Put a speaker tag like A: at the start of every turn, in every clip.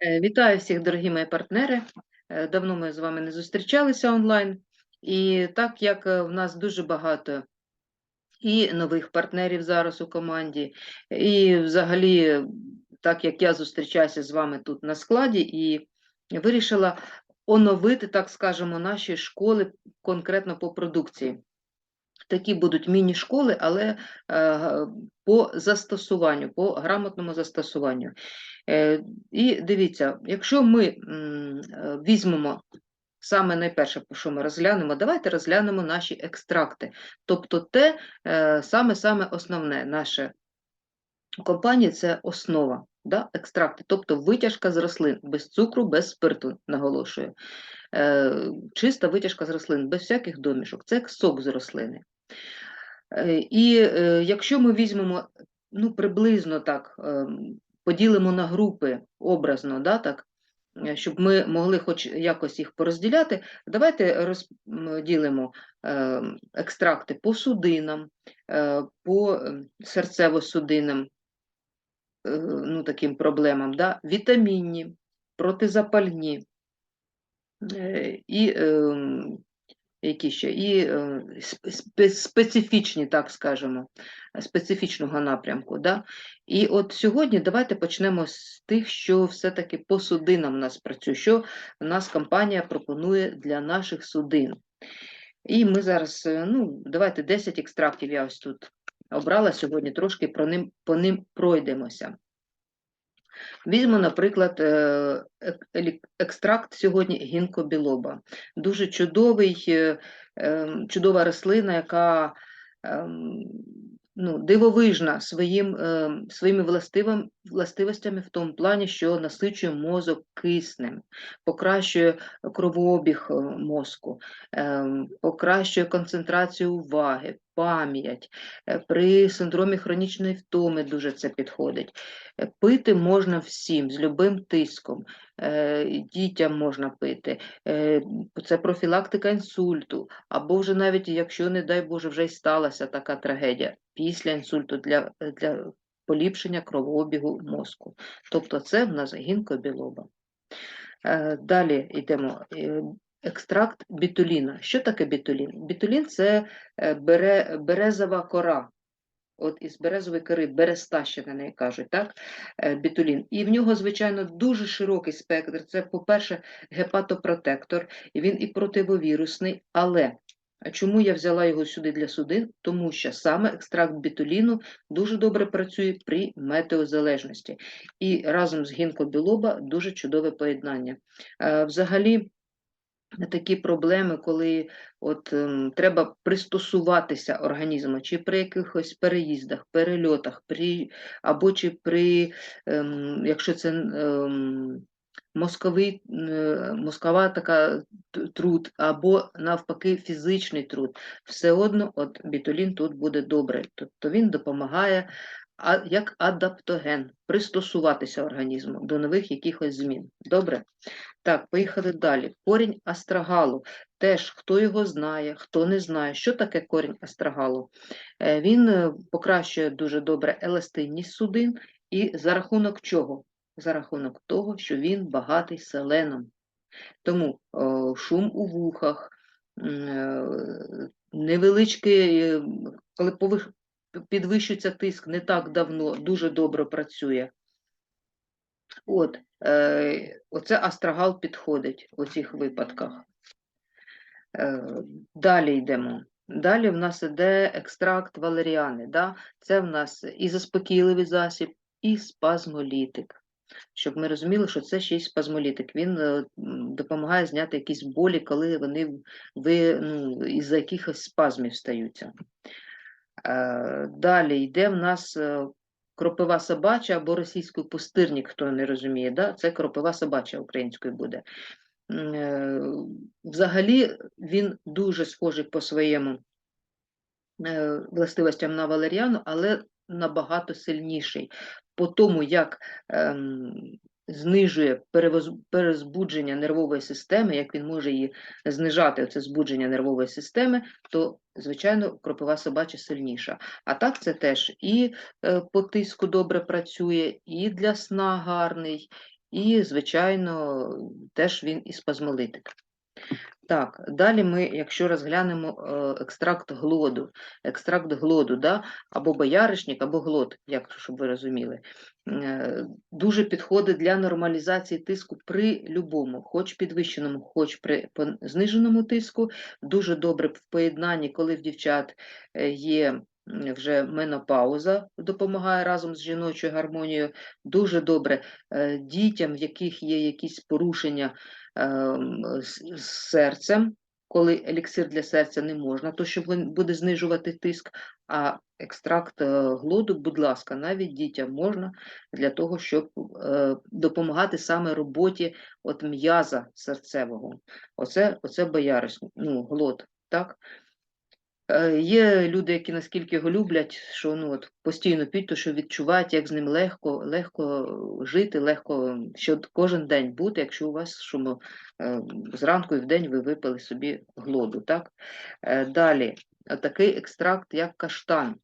A: Е, Вітаю всіх, дорогі мої партнери. Е, Давно ми з вами не зустрічалися онлайн. І так як е, в нас дуже багато і нових партнерів зараз у команді, і взагалі, так як я зустрічаюся з вами тут на складі, і вирішила оновити, так скажемо, наші школи конкретно по продукції. Такі будуть міні-школи, але е, по застосуванню, по грамотному застосуванню. Е, І дивіться, якщо ми е, візьмемо саме найперше, що ми розглянемо, давайте розглянемо наші екстракти. Тобто те е, саме-саме основне наше компанії це основа, да? екстракти, тобто витяжка з рослин, без цукру, без спирту, наголошую. Е, Чиста витяжка з рослин, без всяких домішок, це як сок з рослини. Е, І е, якщо ми візьмемо ну, приблизно так, ем, поділимо на групи образно, да, так, е, щоб ми могли хоч якось їх порозділяти, давайте розділимо ем, екстракти по судинам, е, по ем, серцево-судинам, е, ну, таким проблемам, да, вітамінні, протизапальні е, і ем, які ще, і е, специфічні, так скажемо, специфічного напрямку. Да? І от сьогодні давайте почнемо з тих, що все-таки по судинам у нас працює, що нас компанія пропонує для наших судин. І ми зараз, е, ну, давайте 10 екстрактів я ось тут обрала сьогодні, трошки про ним, по ним пройдемося. Візьму, наприклад, е, екстракт сьогодні гінкобілоба. Дуже чудовий, е, ем, чудова рослина, яка ем, ну, дивовижна своїм, ем, своїми властивим, властивостями в тому плані, що насичує мозок киснем, покращує кровообіг е, мозку, ем, покращує концентрацію уваги, пам'ять. Е, При синдромі хронічної втоми дуже це підходить. Е, Пити можна всім, з любим тиском, е, дітям можна пити. Е, Це профілактика інсульту, або вже навіть якщо, не дай Боже, вже й сталася така трагедія після інсульту для, для поліпшення кровообігу мозку. Тобто це в нас гінкобілоба. Е, Далі йдемо. Е, Екстракт бітуліна. Що таке бітулін? Бітулін це е, бере, березова кора. От із березової кори, береста ще на неї кажуть, так? бітулін. І в нього, звичайно, дуже широкий спектр. Це, по-перше, гепатопротектор, він і противовірусний, але а чому я взяла його сюди для судин? Тому що саме екстракт бітуліну дуже добре працює при метеозалежності. І разом з гінкобілоба дуже чудове поєднання. Взагалі, такі проблеми, коли от, ем, треба пристосуватися організму, чи при якихось переїздах, перельотах, при, або чи при, ем, якщо це ем, мозковий, е, мозкова така труд, або навпаки фізичний труд, все одно от бітулін тут буде добре. Тобто він допомагає як адаптоген пристосуватися організму до нових якихось змін. Добре? Так, поїхали далі. Корінь астрагалу. Теж хто його знає, хто не знає, що таке корінь астрагалу. Е, Він е, покращує дуже добре еластинність судин і за рахунок чого? За рахунок того, що він багатий селеном. Тому о, шум у вухах, е, невеличкий, е, коли повиш- підвищується тиск не так давно, дуже добре працює. От, е, оце астрагал підходить у цих випадках. Е, далі йдемо. Далі в нас іде екстракт валеріани. Да? Це в нас і заспокійливий засіб, і спазмолітик. Щоб ми розуміли, що це ще й спазмолітик. Він е, допомагає зняти якісь болі, коли вони ви, ну, із-за якихось спазмів стаються. Е, Далі йде в нас е, кропива собача або російською пустирник, хто не розуміє, да? це кропива собача українською буде. Взагалі він дуже схожий по своєму властивостям на валеріану, але набагато сильніший. По тому, як ем, знижує перезбудження нервової системи, як він може її знижати, це збудження нервової системи, то, звичайно, кропива собача сильніша. А так це теж і е, по тиску добре працює, і для сна гарний, і, звичайно, теж він і спазмолитик. Так, далі ми, якщо розглянемо е, екстракт глоду, екстракт глоду, да, або бояришник, або глод, як щоб ви розуміли, е, дуже підходить для нормалізації тиску при любому, хоч підвищеному, хоч при зниженому тиску. Дуже добре в поєднанні, коли в дівчат е, є вже менопауза, допомагає разом з жіночою гармонією. Дуже добре дітям, в яких є якісь порушення з з серцем, коли еліксир для серця не можна, то що буде знижувати тиск, а екстракт е, глоду, будь ласка, навіть дітям можна для того, щоб е, допомагати саме роботі от м'яза серцевого. Оце, оце бояришник, ну, глод, так? Е, Є люди, які наскільки його люблять, що ну от постійно п'ють, то що відчувають, як з ним легко, легко жити, легко що кожен день бути, якщо у вас що е, зранку і вдень ви випили собі глоду. Так? Е, Далі, такий екстракт, як каштан.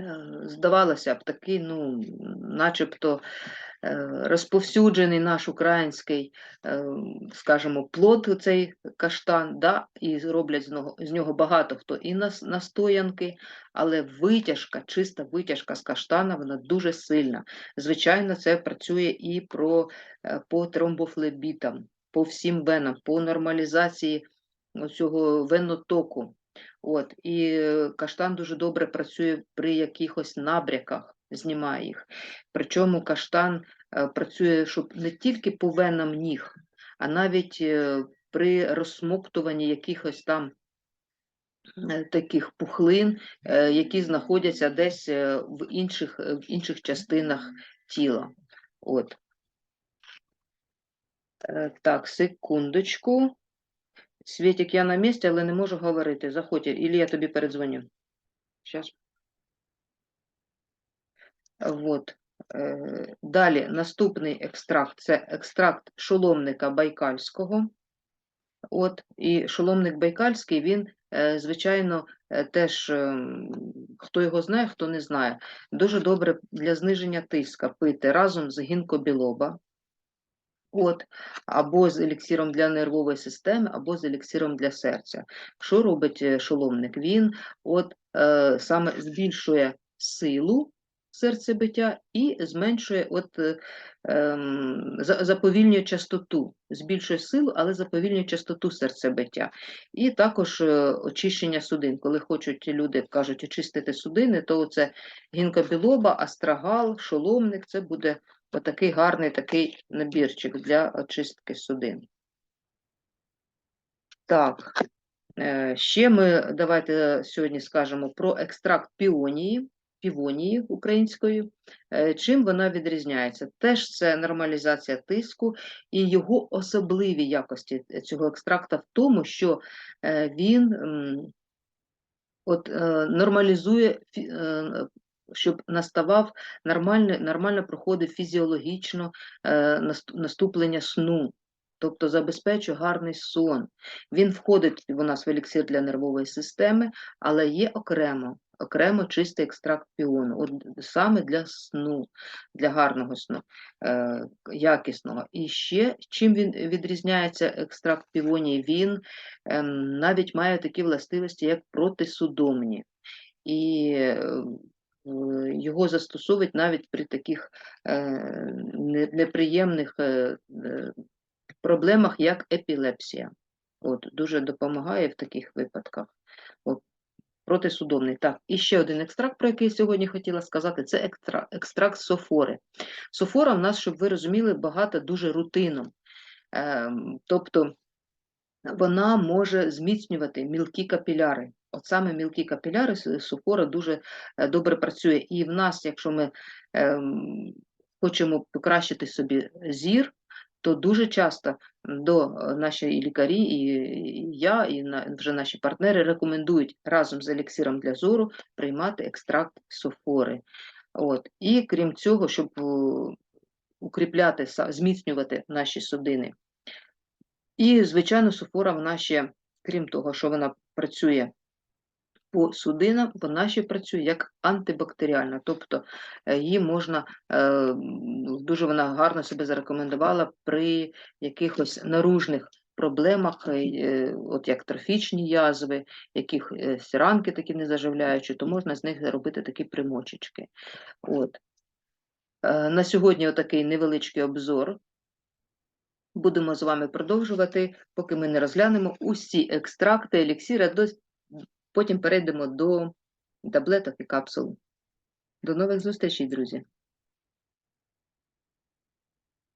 A: Е, Здавалося б, такий, ну, начебто е, розповсюджений наш український, е, скажімо, плод, цей каштан, да, і роблять з нього, з нього багато хто і нас, настоянки, але витяжка, чиста витяжка з каштана, вона дуже сильна. Звичайно, це працює і про, е, по тромбофлебітам, по всім венам, по нормалізації цього венотоку. От, і е, каштан дуже добре працює при якихось набряках, знімає їх. Причому каштан е, працює щоб не тільки по венам ніг, а навіть е, при розсмоктуванні якихось там е, таких пухлин, е, які знаходяться десь е, в інших, е, в інших частинах тіла. От. Е, Так, секундочку. Світік, я на місці, але не можу говорити. Заходь, Ілі я тобі передзвоню. Щас. Вот. Е, Далі наступний екстракт це екстракт шоломника байкальського. От, і шоломник байкальський, він, е, звичайно, е, теж хто його знає, хто не знає, дуже добре для зниження тиска пити разом з гінкобілоба. От, або з еліксиром для нервової системи, або з еліксиром для серця. Що робить шоломник? Він от саме збільшує силу серцебиття і зменшує, от, е, ем, заповільнює частоту, збільшує силу, але заповільнює частоту серцебиття. І також е, очищення судин. Коли хочуть люди кажуть очистити судини, то це гінкобілоба, астрагал, шоломник це буде Отакий гарний такий набірчик для очистки судин. Так, е, ще ми давайте сьогодні скажемо про екстракт піонії, півонії української. Е, Чим вона відрізняється? Теж це нормалізація тиску і його особливі якості цього екстракта в тому, що е, він от, е, нормалізує е, щоб наставав нормально, нормально проходив фізіологічно е, наступлення сну, тобто забезпечує гарний сон. Він входить у нас в еліксир для нервової системи, але є окремо, окремо чистий екстракт піону, от саме для сну, для гарного сну, е, якісного. І ще чим він відрізняється екстракт півонії, він ем, навіть має такі властивості, як протисудомні. І е, Е, його застосовують навіть при таких е, неприємних е, е, проблемах, як епілепсія. От, дуже допомагає в таких випадках. От, протисудомний. Так, і ще один екстракт, про який сьогодні хотіла сказати, це екстра, екстракт софори. Софора в нас, щоб ви розуміли, багато дуже рутином. Ем, тобто вона може зміцнювати мілкі капіляри. От саме мілкі капіляри с- супора дуже е, добре працює. І в нас, якщо ми ем, хочемо покращити собі зір, то дуже часто до нашої наші лікарі, і, я, і вже наші партнери рекомендують разом з еліксиром для зору приймати екстракт софори. От. І крім цього, щоб е, укріпляти, зміцнювати наші судини. І, звичайно, софора вона ще, крім того, що вона працює по судинам, вона ще працює як антибактеріальна, тобто е, її можна, е, дуже вона гарно себе зарекомендувала при якихось наружних проблемах, е, от як трофічні язви, е, ранки такі незаживляючі, то можна з них робити такі примочечки. От. На сьогодні отакий невеличкий обзор. Будемо з вами продовжувати, поки ми не розглянемо усі екстракти еліксіра, до... потім перейдемо до таблеток і капсул. До нових зустрічей, друзі!